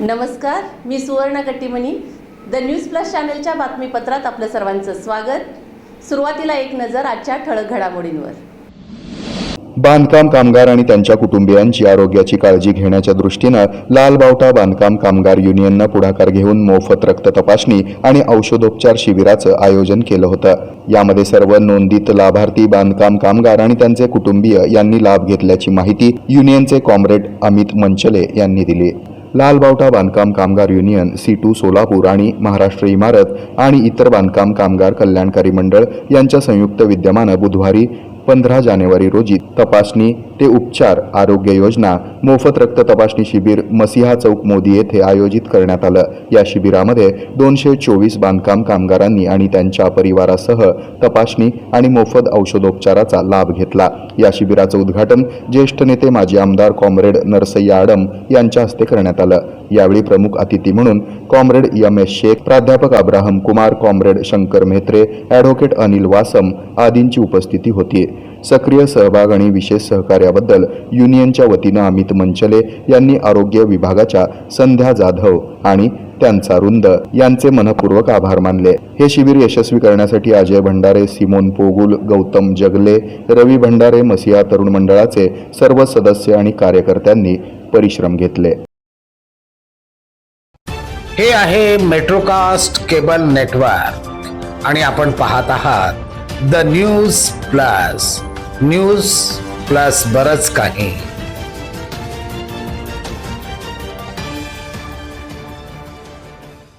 नमस्कार मी सुवर्ण Kattimani the news plus चॅनलच्या बातमीपत्रात आपलं सर्वांचं स्वागत. सुरुवातीला एक नजर आजच्या ठळक घडामोडींवर. बांधकाम कामगार आणि त्यांच्या कुटुंबियांची आरोग्याची काळजी घेण्याच्या दृष्टीनं लालबावटा बांधकाम कामगार युनियननं पुढाकार घेऊन मोफत रक्त तपासणी आणि औषधोपचार शिबिराचं आयोजन केलं होतं. यामध्ये सर्व नोंदित लाभार्थी बांधकाम कामगार आणि त्यांचे कुटुंबीय यांनी लाभ घेतल्याची माहिती युनियनचे कॉम्रेड अमित मंचले यांनी दिली. लाल बावटा बांधकाम कामगार युनियन सी टू सोलापूर आणि महाराष्ट्र इमारत आणि इतर बांधकाम कामगार कल्याणकारी मंडळ यांच्या संयुक्त विद्यमानं बुधवारी पंधरा जानेवारी रोजी तपासणी ते उपचार आरोग्य योजना मोफत रक्त तपासणी शिबिर मसिहा चौक मोदी येथे आयोजित करण्यात आलं. या शिबिरामध्ये दोनशे चोवीस बांधकाम कामगारांनी आणि त्यांच्या परिवारासह तपासणी आणि मोफत औषधोपचाराचा लाभ घेतला. या शिबिराचं उद्घाटन ज्येष्ठ नेते माजी आमदार कॉम्रेड नरसय्या आडम यांच्या हस्ते करण्यात आलं. यावेळी प्रमुख अतिथी म्हणून कॉम्रेड एम एस शेख प्राध्यापक Abraham Kumar comrade Shankar Mhetre advocate Anil Vasam आदींची उपस्थिती होती. सक्रिय सहभाग आणि विशेष सहकार्याबद्दल युनियनच्या वतीनं अमित मंचले यांनी आरोग्य विभागाच्या संध्या जाधव आणि त्यांचा रुंद यांचे मनपूर्वक आभार मानले. हे शिबिर यशस्वी करण्यासाठी अजय भंडारे सिमोन पोगुल गौतम जगले रवी भंडारे मसिया तरुण मंडळाचे सर्व सदस्य आणि कार्यकर्त्यांनी परिश्रम घेतले. हे आहे मेट्रोकास्ट केबल नेटवर्क आणि आपण पाहत आहात the news plus. News plus बरच काही.